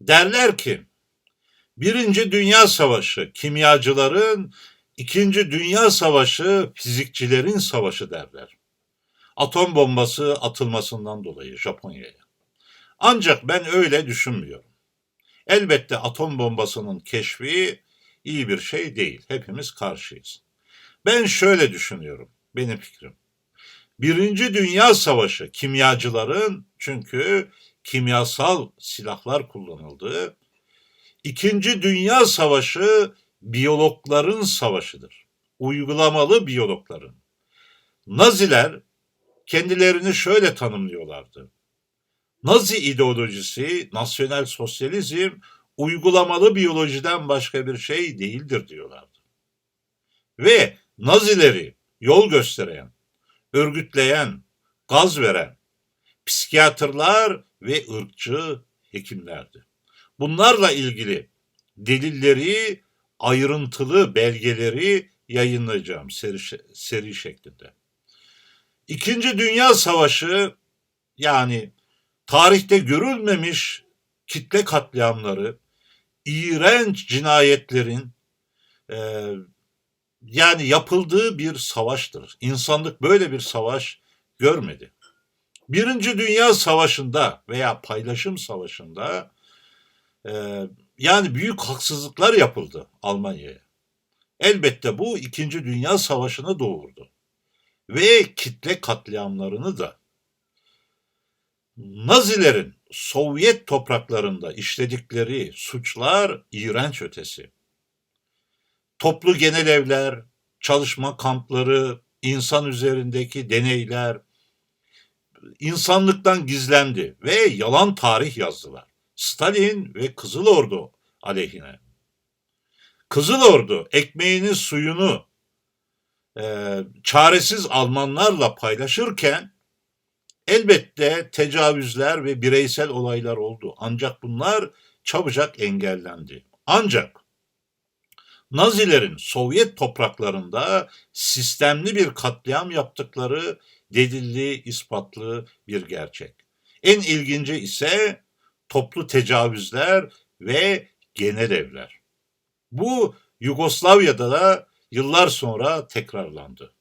Derler ki Birinci Dünya Savaşı kimyacıların, İkinci Dünya Savaşı fizikçilerin savaşı derler. Atom bombası atılmasından dolayı Japonya'ya. Ancak ben öyle düşünmüyorum. Elbette atom bombasının keşfi iyi bir şey değil. Hepimiz karşıyız. Ben şöyle düşünüyorum. Benim fikrim. Birinci Dünya Savaşı kimyacıların çünkü kimyasal silahlar kullanıldı. İkinci Dünya Savaşı biyologların savaşıdır. Uygulamalı biyologların. Naziler kendilerini şöyle tanımlıyorlardı. Nazi ideolojisi, nasyonel sosyalizm uygulamalı biyolojiden başka bir şey değildir diyorlardı. Ve Nazileri yol gösteren, örgütleyen, gaz veren psikiyatrlar ve ırkçı hekimlerdi. Bunlarla ilgili delilleri, ayrıntılı belgeleri yayınlayacağım seri, seri şeklinde. İkinci Dünya Savaşı yani tarihte görülmemiş kitle katliamları, iğrenç cinayetlerin e, yani yapıldığı bir savaştır. İnsanlık böyle bir savaş görmedi. Birinci Dünya Savaşı'nda veya paylaşım savaşında e, yani büyük haksızlıklar yapıldı Almanya'ya. Elbette bu İkinci Dünya Savaşı'nı doğurdu. Ve kitle katliamlarını da. Nazilerin Sovyet topraklarında işledikleri suçlar iğrenç ötesi. Toplu genel evler, çalışma kampları, insan üzerindeki deneyler, insanlıktan gizlendi ve yalan tarih yazdılar. Stalin ve Kızıl Ordu aleyhine. Kızıl Ordu ekmeğini suyunu e, çaresiz Almanlarla paylaşırken elbette tecavüzler ve bireysel olaylar oldu. Ancak bunlar çabucak engellendi. Ancak Nazilerin Sovyet topraklarında sistemli bir katliam yaptıkları delilli, ispatlı bir gerçek. En ilginci ise toplu tecavüzler ve genel evler. Bu Yugoslavya'da da yıllar sonra tekrarlandı.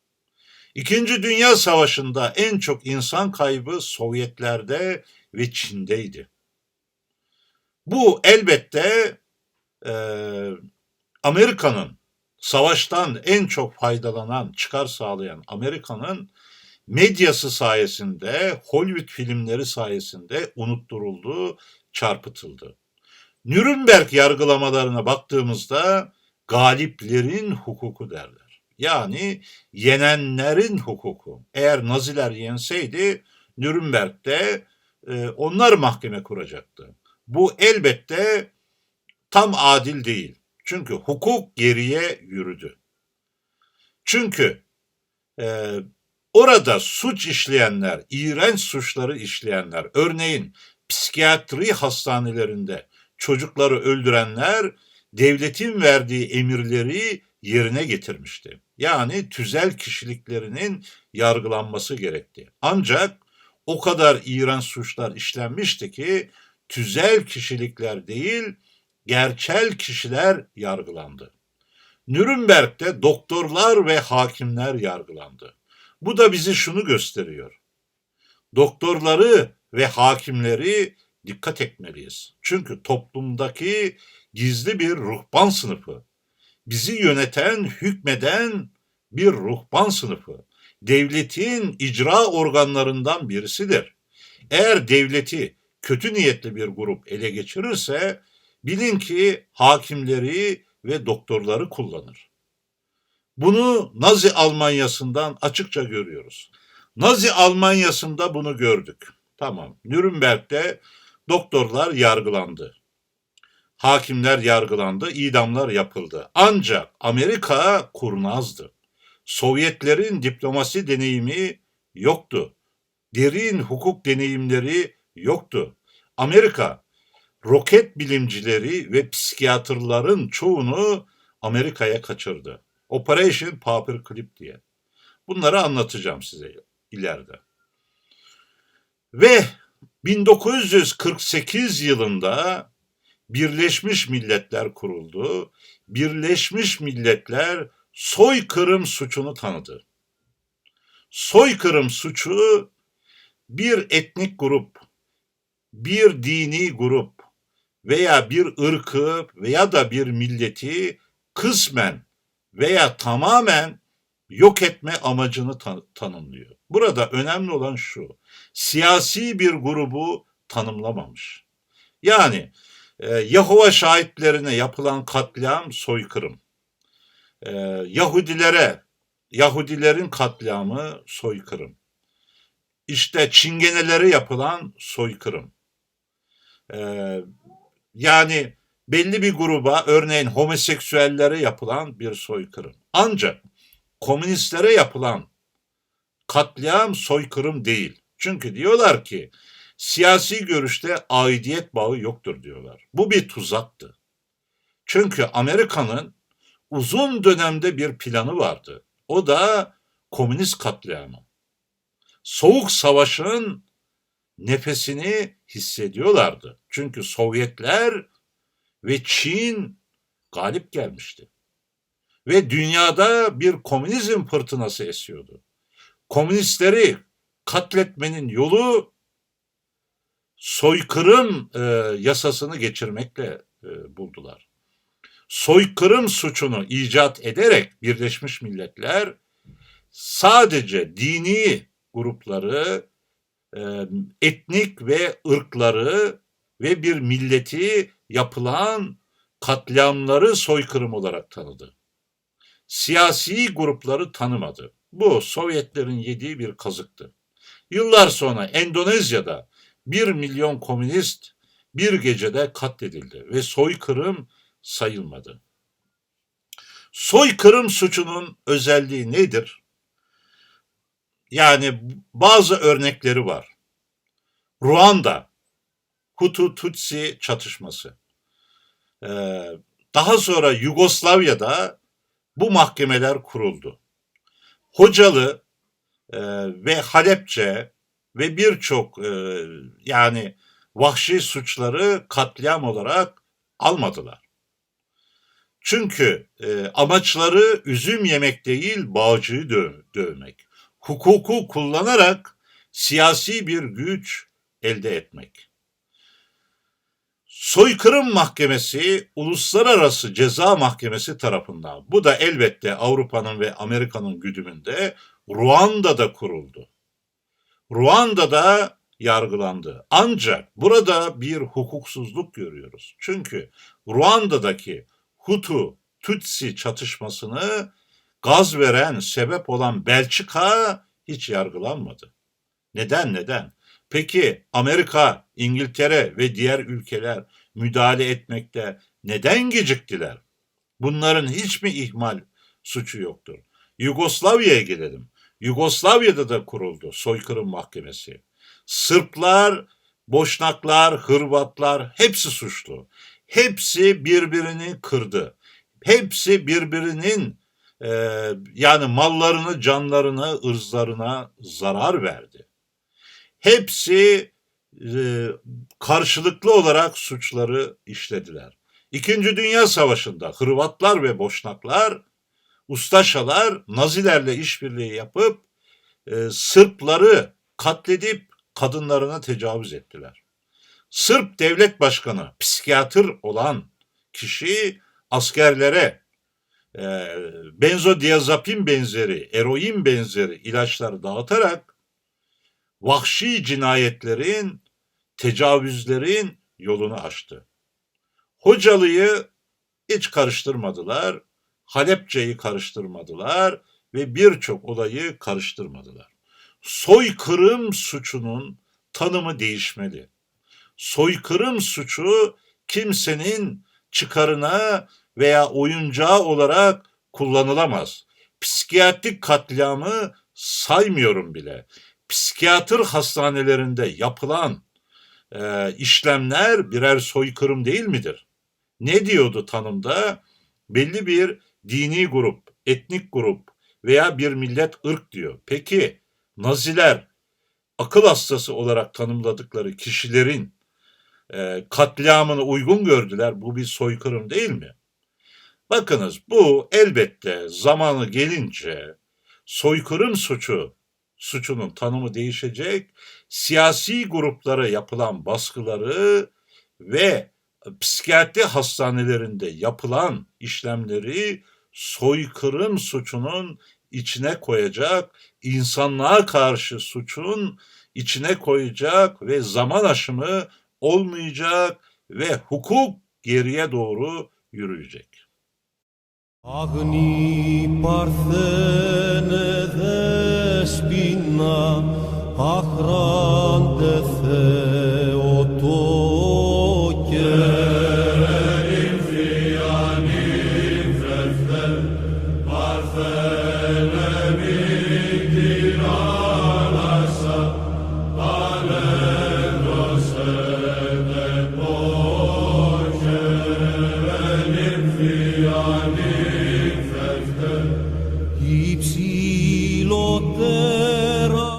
İkinci Dünya Savaşı'nda en çok insan kaybı Sovyetlerde ve Çin'deydi. Bu elbette e, Amerika'nın savaştan en çok faydalanan, çıkar sağlayan Amerika'nın medyası sayesinde, Hollywood filmleri sayesinde unutturuldu, çarpıtıldı. Nürnberg yargılamalarına baktığımızda galiplerin hukuku derler. Yani yenenlerin hukuku. Eğer Naziler yenseydi Nürnberg'de e, onlar mahkeme kuracaktı. Bu elbette tam adil değil. Çünkü hukuk geriye yürüdü. Çünkü e, orada suç işleyenler, iğrenç suçları işleyenler, örneğin psikiyatri hastanelerinde çocukları öldürenler devletin verdiği emirleri yerine getirmişti. Yani tüzel kişiliklerinin yargılanması gerekti. Ancak o kadar iğrenç suçlar işlenmişti ki tüzel kişilikler değil, gerçel kişiler yargılandı. Nürnberg'de doktorlar ve hakimler yargılandı. Bu da bizi şunu gösteriyor. Doktorları ve hakimleri dikkat etmeliyiz. Çünkü toplumdaki gizli bir ruhban sınıfı, bizi yöneten, hükmeden bir ruhban sınıfı, devletin icra organlarından birisidir. Eğer devleti kötü niyetli bir grup ele geçirirse bilin ki hakimleri ve doktorları kullanır. Bunu Nazi Almanyası'ndan açıkça görüyoruz. Nazi Almanyası'nda bunu gördük. Tamam. Nürnberg'de doktorlar yargılandı. Hakimler yargılandı, idamlar yapıldı. Ancak Amerika kurnazdı. Sovyetlerin diplomasi deneyimi yoktu. Derin hukuk deneyimleri yoktu. Amerika roket bilimcileri ve psikiyatrların çoğunu Amerika'ya kaçırdı. Operation Paperclip diye. Bunları anlatacağım size ileride. Ve 1948 yılında Birleşmiş Milletler kuruldu. Birleşmiş Milletler soykırım suçunu tanıdı. Soykırım suçu bir etnik grup, bir dini grup veya bir ırkı veya da bir milleti kısmen veya tamamen yok etme amacını tan- tanımlıyor. Burada önemli olan şu, siyasi bir grubu tanımlamamış. Yani e, Yahova şahitlerine yapılan katliam soykırım. E, Yahudilere, Yahudilerin katliamı soykırım. İşte çingenelere yapılan soykırım. E, yani belli bir gruba örneğin homoseksüellere yapılan bir soykırım. Ancak komünistlere yapılan katliam soykırım değil. Çünkü diyorlar ki siyasi görüşte aidiyet bağı yoktur diyorlar. Bu bir tuzaktı. Çünkü Amerika'nın uzun dönemde bir planı vardı. O da komünist katliamı. Soğuk savaşın nefesini hissediyorlardı. Çünkü Sovyetler ve Çin galip gelmişti. Ve dünyada bir komünizm fırtınası esiyordu. Komünistleri katletmenin yolu soykırım e, yasasını geçirmekle e, buldular. Soykırım suçunu icat ederek Birleşmiş Milletler sadece dini grupları, etnik ve ırkları ve bir milleti yapılan katliamları soykırım olarak tanıdı. Siyasi grupları tanımadı. Bu Sovyetlerin yediği bir kazıktı. Yıllar sonra Endonezya'da bir milyon komünist bir gecede katledildi ve soykırım sayılmadı. Soykırım suçunun özelliği nedir? Yani bazı örnekleri var. Ruanda, Hutu-Tutsi çatışması. Ee, daha sonra Yugoslavya'da bu mahkemeler kuruldu. Hocalı e, ve Halepçe ve birçok e, yani vahşi suçları katliam olarak almadılar. Çünkü e, amaçları üzüm yemek değil bağcıyı dö- dövmek. Hukuku kullanarak siyasi bir güç elde etmek. Soykırım Mahkemesi Uluslararası Ceza Mahkemesi tarafından bu da elbette Avrupa'nın ve Amerika'nın güdümünde Ruanda'da kuruldu. Ruanda'da yargılandı. Ancak burada bir hukuksuzluk görüyoruz. Çünkü Ruanda'daki Hutu Tutsi çatışmasını gaz veren, sebep olan Belçika hiç yargılanmadı. Neden neden? Peki Amerika, İngiltere ve diğer ülkeler müdahale etmekte neden geciktiler? Bunların hiç mi ihmal suçu yoktur? Yugoslavya'ya gelelim. Yugoslavya'da da kuruldu soykırım mahkemesi. Sırplar, Boşnaklar, Hırvatlar hepsi suçlu. Hepsi birbirini kırdı. Hepsi birbirinin e, yani mallarını, canlarını, ırzlarına zarar verdi. Hepsi e, karşılıklı olarak suçları işlediler. İkinci Dünya Savaşı'nda Hırvatlar ve Boşnaklar, Ustaşalar Nazilerle işbirliği yapıp e, Sırpları katledip kadınlarına tecavüz ettiler. Sırp devlet başkanı, psikiyatr olan kişi askerlere e, benzodiazepin benzeri, eroin benzeri ilaçlar dağıtarak vahşi cinayetlerin, tecavüzlerin yolunu açtı. Hocalı'yı hiç karıştırmadılar, Halepçe'yi karıştırmadılar ve birçok olayı karıştırmadılar. Soykırım suçunun tanımı değişmeli. Soykırım suçu kimsenin çıkarına veya oyuncağı olarak kullanılamaz. Psikiyatrik katliamı saymıyorum bile. Psikiyatr hastanelerinde yapılan e, işlemler birer soykırım değil midir? Ne diyordu tanımda? Belli bir dini grup, etnik grup veya bir millet ırk diyor. Peki Naziler akıl hastası olarak tanımladıkları kişilerin e, katliamını uygun gördüler. Bu bir soykırım değil mi? Bakınız bu elbette zamanı gelince soykırım suçu suçunun tanımı değişecek. Siyasi gruplara yapılan baskıları ve psikiyatri hastanelerinde yapılan işlemleri soykırım suçunun içine koyacak, insanlığa karşı suçun içine koyacak ve zaman aşımı olmayacak ve hukuk geriye doğru yürüyecek. Αγνή παρθένε δέσποινα, αχράντε